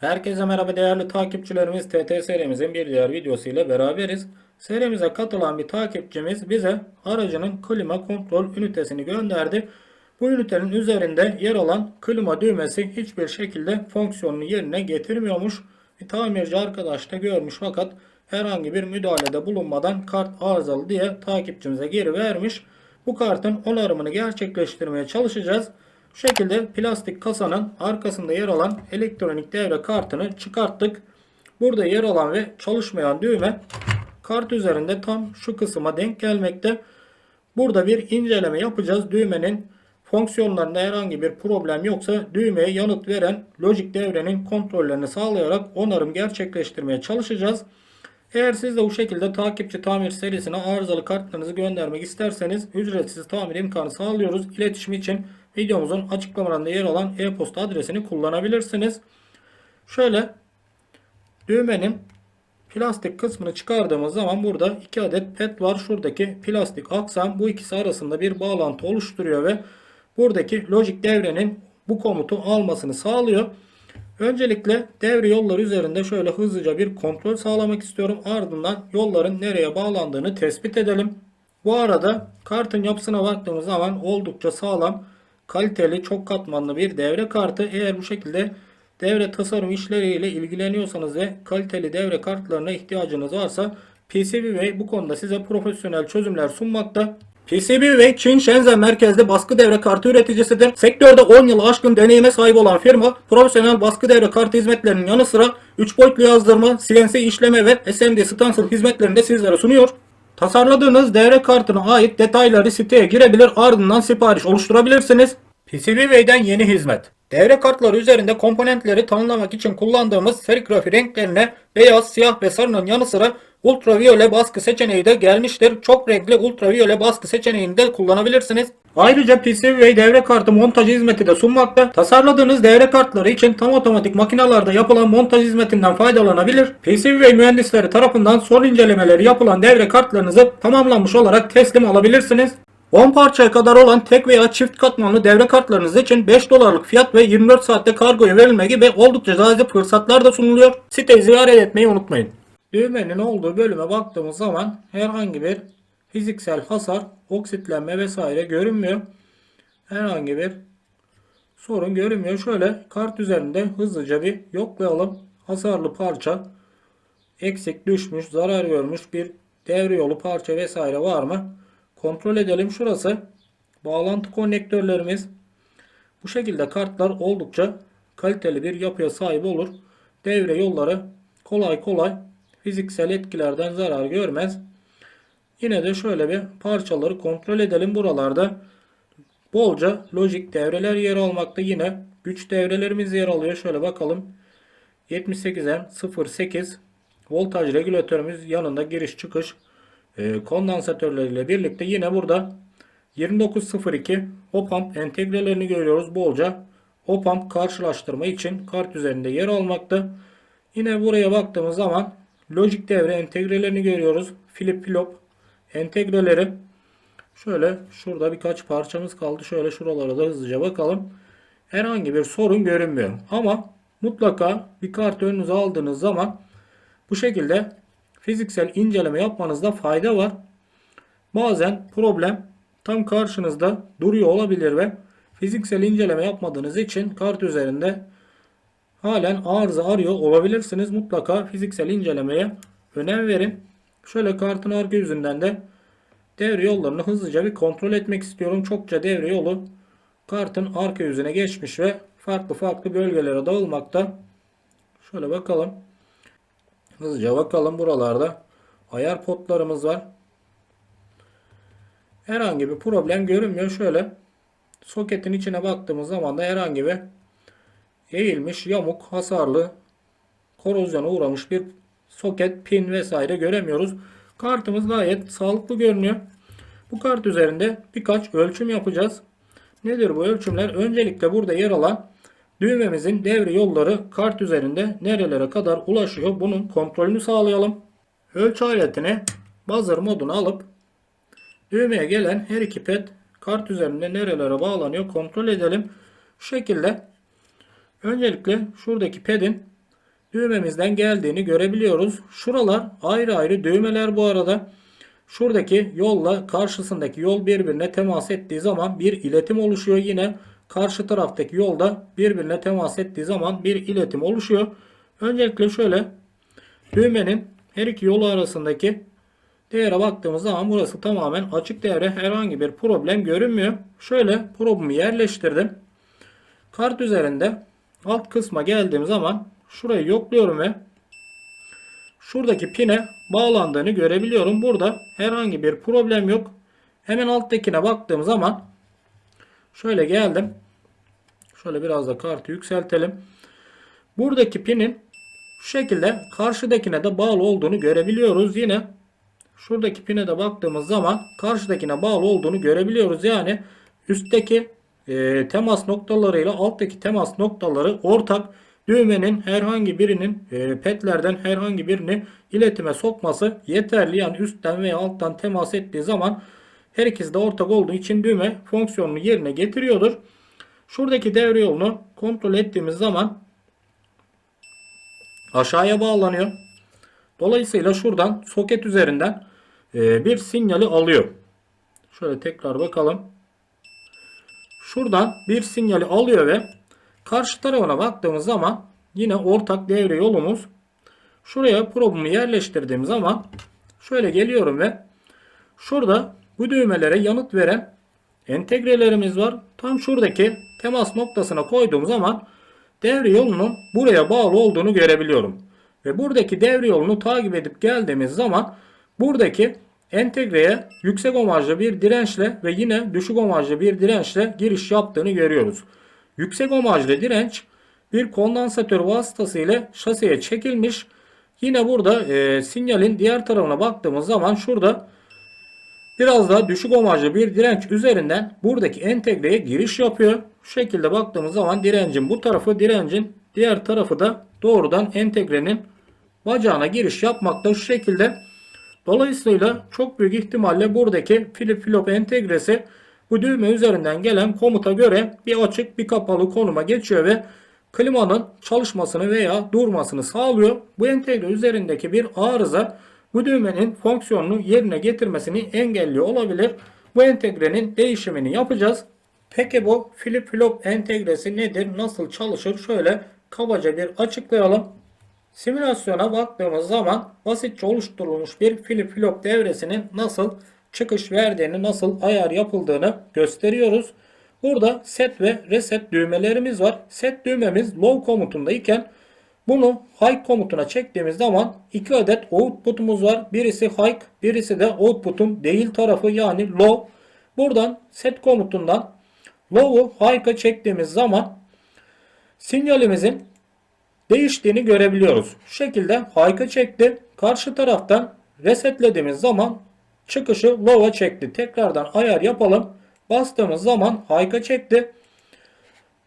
Herkese merhaba değerli takipçilerimiz. TT serimizin bir diğer videosu ile beraberiz. Serimize katılan bir takipçimiz bize aracının klima kontrol ünitesini gönderdi. Bu ünitenin üzerinde yer alan klima düğmesi hiçbir şekilde fonksiyonunu yerine getirmiyormuş. Bir tamirci arkadaş da görmüş fakat herhangi bir müdahalede bulunmadan kart arızalı diye takipçimize geri vermiş. Bu kartın onarımını gerçekleştirmeye çalışacağız. Şu şekilde plastik kasanın arkasında yer alan elektronik devre kartını çıkarttık. Burada yer alan ve çalışmayan düğme kart üzerinde tam şu kısma denk gelmekte. Burada bir inceleme yapacağız. Düğmenin fonksiyonlarında herhangi bir problem yoksa düğmeye yanıt veren lojik devrenin kontrollerini sağlayarak onarım gerçekleştirmeye çalışacağız. Eğer siz de bu şekilde takipçi tamir serisine arızalı kartlarınızı göndermek isterseniz ücretsiz tamir imkanı sağlıyoruz. İletişim için videomuzun açıklamalarında yer alan e-posta adresini kullanabilirsiniz. Şöyle düğmenin plastik kısmını çıkardığımız zaman burada iki adet pet var. Şuradaki plastik aksam bu ikisi arasında bir bağlantı oluşturuyor ve buradaki lojik devrenin bu komutu almasını sağlıyor. Öncelikle devre yolları üzerinde şöyle hızlıca bir kontrol sağlamak istiyorum. Ardından yolların nereye bağlandığını tespit edelim. Bu arada kartın yapısına baktığımız zaman oldukça sağlam, kaliteli, çok katmanlı bir devre kartı. Eğer bu şekilde devre tasarım işleriyle ilgileniyorsanız ve kaliteli devre kartlarına ihtiyacınız varsa PCBWay bu konuda size profesyonel çözümler sunmakta. PCBWay Çin Shenzhen merkezli baskı devre kartı üreticisidir. Sektörde 10 yıl aşkın deneyime sahip olan firma profesyonel baskı devre kartı hizmetlerinin yanı sıra 3 boyutlu yazdırma, CNC işleme ve SMD stencil hizmetlerini de sizlere sunuyor. Tasarladığınız devre kartına ait detayları siteye girebilir ardından sipariş oluşturabilirsiniz. PCBWay'den yeni hizmet. Devre kartları üzerinde komponentleri tanımlamak için kullandığımız serigrafi renklerine beyaz, siyah ve sarının yanı sıra ultraviyole baskı seçeneği de gelmiştir. Çok renkli ultraviyole baskı seçeneğini de kullanabilirsiniz. Ayrıca PCBWay devre kartı montajı hizmeti de sunmakta. Tasarladığınız devre kartları için tam otomatik makinalarda yapılan montaj hizmetinden faydalanabilir. PCBWay mühendisleri tarafından son incelemeleri yapılan devre kartlarınızı tamamlanmış olarak teslim alabilirsiniz. 10 parçaya kadar olan tek veya çift katmanlı devre kartlarınız için 5 dolarlık fiyat ve 24 saatte kargoya verilme gibi oldukça cazip fırsatlar da sunuluyor. Siteyi ziyaret etmeyi unutmayın. Düğmenin olduğu bölüme baktığımız zaman herhangi bir fiziksel hasar, oksitlenme vesaire görünmüyor. Herhangi bir sorun görünmüyor. Şöyle kart üzerinde hızlıca bir yoklayalım. Hasarlı parça, eksik düşmüş, zarar görmüş bir devre yolu parça vesaire var mı? Kontrol edelim. Şurası bağlantı konnektörlerimiz. Bu şekilde kartlar oldukça kaliteli bir yapıya sahip olur. Devre yolları kolay kolay fiziksel etkilerden zarar görmez. Yine de şöyle bir parçaları kontrol edelim. Buralarda bolca lojik devreler yer almakta. Yine güç devrelerimiz yer alıyor. Şöyle bakalım. 78M 08 voltaj regülatörümüz yanında giriş çıkış e, kondansatörleriyle birlikte yine burada 2902 op-amp entegrelerini görüyoruz bolca. Op-amp karşılaştırma için kart üzerinde yer almakta. Yine buraya baktığımız zaman lojik devre entegrelerini görüyoruz. Flip flop entegreleri. Şöyle şurada birkaç parçamız kaldı. Şöyle şuralara da hızlıca bakalım. Herhangi bir sorun görünmüyor. Ama mutlaka bir kart önünüze aldığınız zaman bu şekilde fiziksel inceleme yapmanızda fayda var. Bazen problem tam karşınızda duruyor olabilir ve fiziksel inceleme yapmadığınız için kart üzerinde halen arıza arıyor olabilirsiniz. Mutlaka fiziksel incelemeye önem verin. Şöyle kartın arka yüzünden de devre yollarını hızlıca bir kontrol etmek istiyorum. Çokça devre yolu kartın arka yüzüne geçmiş ve farklı farklı bölgelere dağılmakta. Şöyle bakalım. Hızlıca bakalım buralarda ayar potlarımız var. Herhangi bir problem görünmüyor. Şöyle soketin içine baktığımız zaman da herhangi bir eğilmiş, yamuk, hasarlı, korozyona uğramış bir soket, pin vesaire göremiyoruz. Kartımız gayet sağlıklı görünüyor. Bu kart üzerinde birkaç ölçüm yapacağız. Nedir bu ölçümler? Öncelikle burada yer alan Düğmemizin devre yolları kart üzerinde nerelere kadar ulaşıyor bunun kontrolünü sağlayalım. Ölçü aletini buzzer moduna alıp düğmeye gelen her iki pet kart üzerinde nerelere bağlanıyor kontrol edelim. Şu şekilde öncelikle şuradaki pedin düğmemizden geldiğini görebiliyoruz. Şuralar ayrı ayrı düğmeler bu arada. Şuradaki yolla karşısındaki yol birbirine temas ettiği zaman bir iletim oluşuyor. Yine karşı taraftaki yolda birbirine temas ettiği zaman bir iletim oluşuyor. Öncelikle şöyle düğmenin her iki yolu arasındaki değere baktığımız zaman burası tamamen açık devre. Herhangi bir problem görünmüyor. Şöyle probumu yerleştirdim. Kart üzerinde alt kısma geldiğim zaman şurayı yokluyorum ve şuradaki pine bağlandığını görebiliyorum. Burada herhangi bir problem yok. Hemen alttakine baktığım zaman şöyle geldim. Şöyle biraz da kartı yükseltelim. Buradaki pinin şu şekilde karşıdakine de bağlı olduğunu görebiliyoruz. Yine şuradaki pine de baktığımız zaman karşıdakine bağlı olduğunu görebiliyoruz. Yani üstteki e, temas noktalarıyla alttaki temas noktaları ortak. Düğmenin herhangi birinin e, petlerden herhangi birini iletime sokması yeterli. Yani üstten veya alttan temas ettiği zaman her ikisi de ortak olduğu için düğme fonksiyonunu yerine getiriyordur. Şuradaki devre yolunu kontrol ettiğimiz zaman aşağıya bağlanıyor. Dolayısıyla şuradan soket üzerinden e, bir sinyali alıyor. Şöyle tekrar bakalım. Şuradan bir sinyali alıyor ve karşı tarafına baktığımız zaman yine ortak devre yolumuz. Şuraya probumu yerleştirdiğim zaman şöyle geliyorum ve şurada bu düğmelere yanıt veren entegrelerimiz var. Tam şuradaki temas noktasına koyduğum zaman devre yolunun buraya bağlı olduğunu görebiliyorum. Ve buradaki devre yolunu takip edip geldiğimiz zaman buradaki entegreye yüksek omajlı bir dirençle ve yine düşük omajlı bir dirençle giriş yaptığını görüyoruz. Yüksek omajlı direnç bir kondansatör vasıtasıyla şasiye çekilmiş. Yine burada e, sinyalin diğer tarafına baktığımız zaman şurada biraz daha düşük omajlı bir direnç üzerinden buradaki entegreye giriş yapıyor. Şu şekilde baktığımız zaman direncin bu tarafı direncin diğer tarafı da doğrudan entegrenin bacağına giriş yapmakta şu şekilde. Dolayısıyla çok büyük ihtimalle buradaki flip flop entegresi bu düğme üzerinden gelen komuta göre bir açık bir kapalı konuma geçiyor ve klimanın çalışmasını veya durmasını sağlıyor. Bu entegre üzerindeki bir arıza bu düğmenin fonksiyonunu yerine getirmesini engelliyor olabilir. Bu entegrenin değişimini yapacağız. Peki bu flip flop entegresi nedir? Nasıl çalışır? Şöyle kabaca bir açıklayalım. Simülasyona baktığımız zaman basitçe oluşturulmuş bir flip flop devresinin nasıl çıkış verdiğini, nasıl ayar yapıldığını gösteriyoruz. Burada set ve reset düğmelerimiz var. Set düğmemiz low komutundayken bunu high komutuna çektiğimiz zaman iki adet output'umuz var. Birisi high, birisi de output'un değil tarafı yani low. Buradan set komutundan low'u high'a çektiğimiz zaman sinyalimizin değiştiğini görebiliyoruz. Şu şekilde high'a çekti. Karşı taraftan resetlediğimiz zaman çıkışı low'a çekti. Tekrardan ayar yapalım. Bastığımız zaman high'a çekti.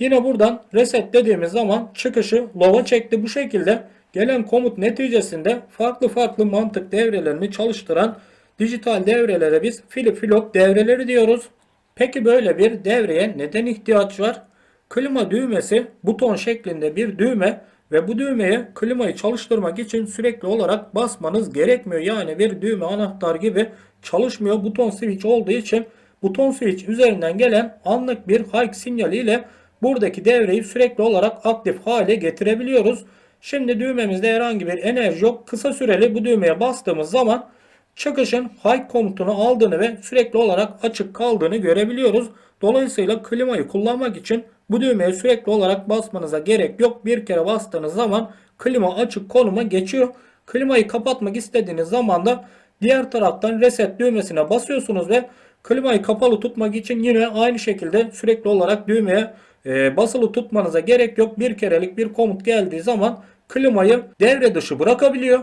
Yine buradan reset dediğimiz zaman çıkışı low'a çekti. Bu şekilde gelen komut neticesinde farklı farklı mantık devrelerini çalıştıran dijital devrelere biz flip flop devreleri diyoruz. Peki böyle bir devreye neden ihtiyaç var? Klima düğmesi buton şeklinde bir düğme ve bu düğmeye klimayı çalıştırmak için sürekli olarak basmanız gerekmiyor. Yani bir düğme anahtar gibi çalışmıyor. Buton switch olduğu için buton switch üzerinden gelen anlık bir hike sinyaliyle buradaki devreyi sürekli olarak aktif hale getirebiliyoruz. Şimdi düğmemizde herhangi bir enerji yok. Kısa süreli bu düğmeye bastığımız zaman çıkışın hike komutunu aldığını ve sürekli olarak açık kaldığını görebiliyoruz. Dolayısıyla klimayı kullanmak için bu düğmeye sürekli olarak basmanıza gerek yok. Bir kere bastığınız zaman klima açık konuma geçiyor. Klimayı kapatmak istediğiniz zaman da diğer taraftan reset düğmesine basıyorsunuz ve klimayı kapalı tutmak için yine aynı şekilde sürekli olarak düğmeye e, basılı tutmanıza gerek yok. Bir kerelik bir komut geldiği zaman klimayı devre dışı bırakabiliyor.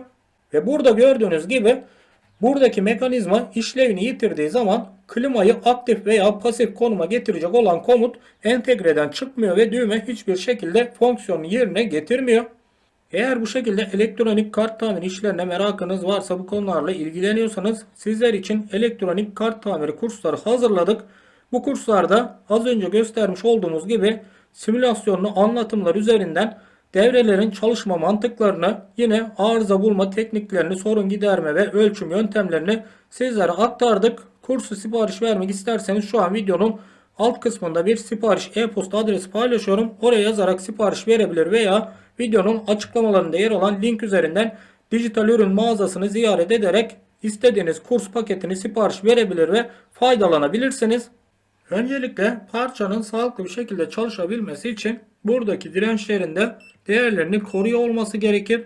Ve burada gördüğünüz gibi buradaki mekanizma işlevini yitirdiği zaman klimayı aktif veya pasif konuma getirecek olan komut entegreden çıkmıyor ve düğme hiçbir şekilde fonksiyonunu yerine getirmiyor. Eğer bu şekilde elektronik kart tamiri işlerine merakınız varsa bu konularla ilgileniyorsanız sizler için elektronik kart tamiri kursları hazırladık. Bu kurslarda az önce göstermiş olduğumuz gibi simülasyonlu anlatımlar üzerinden devrelerin çalışma mantıklarını, yine arıza bulma tekniklerini, sorun giderme ve ölçüm yöntemlerini sizlere aktardık. Kursu sipariş vermek isterseniz şu an videonun alt kısmında bir sipariş e-posta adresi paylaşıyorum. Oraya yazarak sipariş verebilir veya videonun açıklamalarında yer olan link üzerinden dijital ürün mağazasını ziyaret ederek istediğiniz kurs paketini sipariş verebilir ve faydalanabilirsiniz. Öncelikle parçanın sağlıklı bir şekilde çalışabilmesi için buradaki dirençlerin de değerlerini koruyor olması gerekir.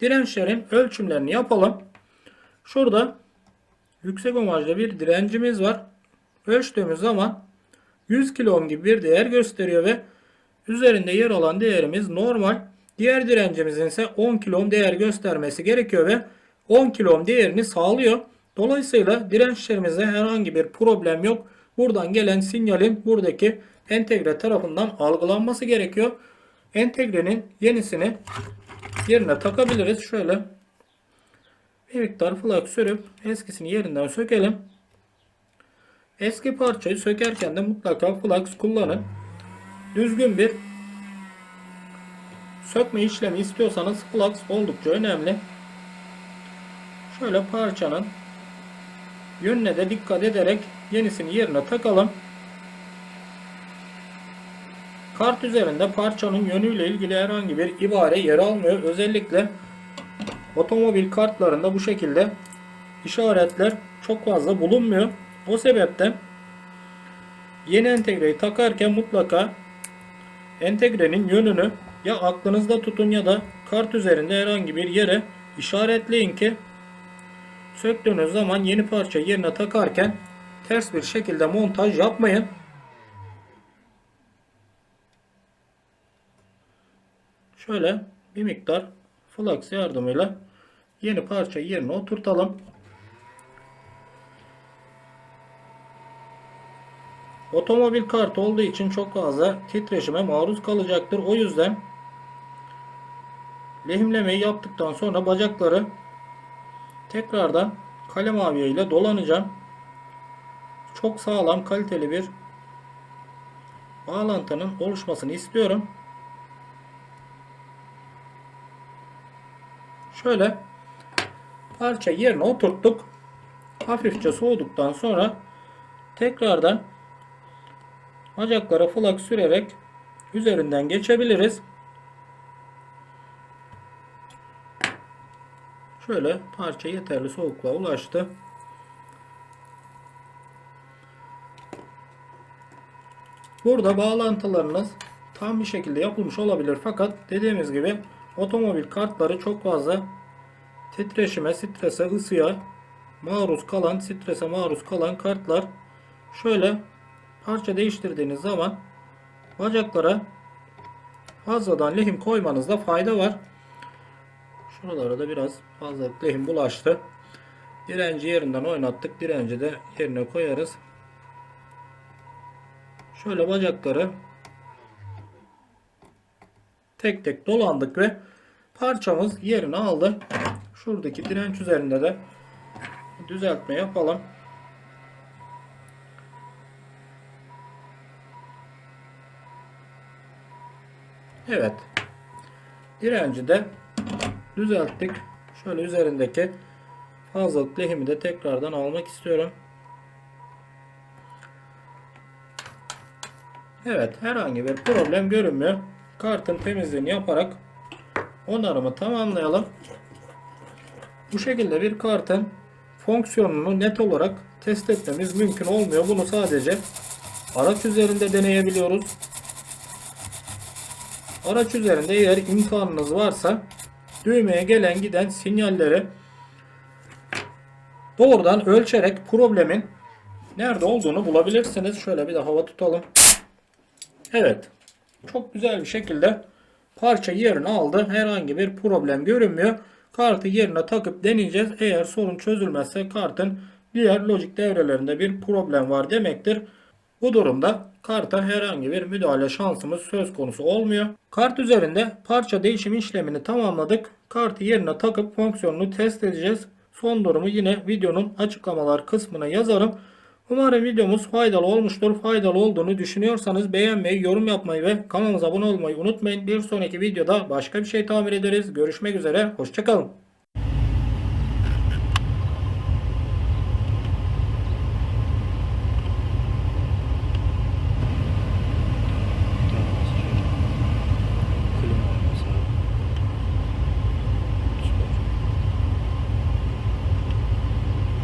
Dirençlerin ölçümlerini yapalım. Şurada yüksek ohmajlı bir direncimiz var. Ölçtüğümüz zaman 100 kilo ohm gibi bir değer gösteriyor ve üzerinde yer alan değerimiz normal. Diğer direncimizin ise 10 kilo ohm değer göstermesi gerekiyor ve 10 kilo ohm değerini sağlıyor. Dolayısıyla dirençlerimizde herhangi bir problem yok. Buradan gelen sinyalin buradaki entegre tarafından algılanması gerekiyor. Entegrenin yenisini yerine takabiliriz. Şöyle bir miktar flak sürüp eskisini yerinden sökelim. Eski parçayı sökerken de mutlaka flux kullanın. Düzgün bir sökme işlemi istiyorsanız flux oldukça önemli. Şöyle parçanın yönüne de dikkat ederek yenisini yerine takalım. Kart üzerinde parçanın yönüyle ilgili herhangi bir ibare yer almıyor. Özellikle otomobil kartlarında bu şekilde işaretler çok fazla bulunmuyor. O sebepten yeni entegreyi takarken mutlaka entegrenin yönünü ya aklınızda tutun ya da kart üzerinde herhangi bir yere işaretleyin ki söktüğünüz zaman yeni parça yerine takarken ters bir şekilde montaj yapmayın. Şöyle bir miktar flux yardımıyla yeni parça yerine oturtalım. Otomobil kart olduğu için çok fazla titreşime maruz kalacaktır. O yüzden lehimlemeyi yaptıktan sonra bacakları tekrardan kalem aviye ile dolanacağım. Çok sağlam kaliteli bir bağlantının oluşmasını istiyorum. Şöyle parça yerine oturttuk. Hafifçe soğuduktan sonra tekrardan bacaklara flak sürerek üzerinden geçebiliriz. Şöyle parça yeterli soğukluğa ulaştı. Burada bağlantılarınız tam bir şekilde yapılmış olabilir fakat dediğimiz gibi otomobil kartları çok fazla titreşime, strese, ısıya maruz kalan, strese maruz kalan kartlar. Şöyle parça değiştirdiğiniz zaman bacaklara fazladan lehim koymanızda fayda var. Şuralara da biraz fazla lehim bulaştı. Direnci yerinden oynattık. Direnci de yerine koyarız. Şöyle bacakları tek tek dolandık ve parçamız yerini aldı. Şuradaki direnç üzerinde de düzeltme yapalım. Evet. Direnci de düzelttik. Şöyle üzerindeki fazlalık lehimi de tekrardan almak istiyorum. Evet herhangi bir problem görünmüyor. Kartın temizliğini yaparak onarımı tamamlayalım. Bu şekilde bir kartın fonksiyonunu net olarak test etmemiz mümkün olmuyor. Bunu sadece araç üzerinde deneyebiliyoruz. Araç üzerinde eğer imkanınız varsa düğmeye gelen giden sinyalleri doğrudan ölçerek problemin nerede olduğunu bulabilirsiniz. Şöyle bir de hava tutalım. Evet. Çok güzel bir şekilde parça yerini aldı. Herhangi bir problem görünmüyor. Kartı yerine takıp deneyeceğiz. Eğer sorun çözülmezse kartın diğer lojik devrelerinde bir problem var demektir. Bu durumda karta herhangi bir müdahale şansımız söz konusu olmuyor. Kart üzerinde parça değişim işlemini tamamladık. Kartı yerine takıp fonksiyonunu test edeceğiz. Son durumu yine videonun açıklamalar kısmına yazarım. Umarım videomuz faydalı olmuştur. Faydalı olduğunu düşünüyorsanız beğenmeyi, yorum yapmayı ve kanalımıza abone olmayı unutmayın. Bir sonraki videoda başka bir şey tamir ederiz. Görüşmek üzere. Hoşçakalın.